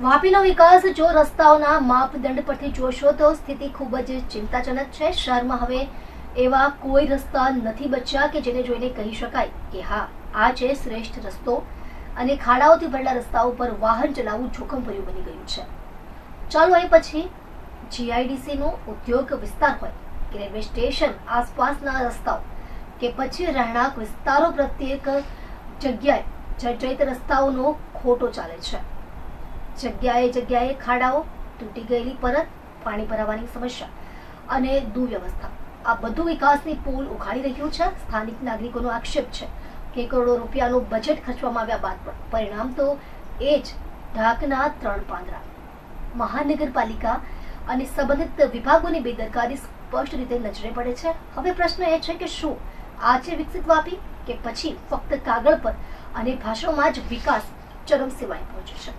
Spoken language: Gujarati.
વાપીનો વિકાસ જો રસ્તાઓના માપદંડ પરથી જોશો તો સ્થિતિ ખૂબ જ ચિંતાજનક છે. શહેરમાં હવે એવા કોઈ રસ્તા નથી બચ્યા કે જેને જોઈને કહી શકાય કે હા, આ છે શ્રેષ્ઠ રસ્તો અને ખાડાઓથી ભરેલા રસ્તાઓ પર વાહન ચલાવવું જોખમભર્યું બની ગયું છે. ચાલો એ પછી જીઆઈડીસીનો ઉદ્યોગ વિસ્તાર હોય કે રેલવે સ્ટેશન આસપાસના રસ્તાઓ કે પછી રહેણાંક વિસ્તારો પ્રત્યેક જગ્યાએ જર્જરિત રસ્તાઓનો ખોટો ચાલે છે. જગ્યાએ જગ્યાએ ખાડાઓ તૂટી ગયેલી પરત પાણી ભરાવાની સમસ્યા અને દુવ્યવસ્થા આ બધું વિકાસની પુલ ઉખાડી રહ્યું છે. સ્થાનિક નાગરિકોનો આક્ષેપ છે કે કરોડો રૂપિયાનું બજેટ ખર્ચવામાં આવ્યા બાદ પણ પરિણામ તો એ જ ઢાકના ત્રણ પાંદડા મહાનગરપાલિકા અને સંબંધિત વિભાગોની બેદરકારી સ્પષ્ટ રીતે નજરે પડે છે. હવે પ્રશ્ન એ છે કે શું આ છે વિકસિત વાપી કે પછી ફક્ત કાગળ પર અને ભાષણમાં જ વિકાસ ચરમ સિવાય પહોંચ્યો છે?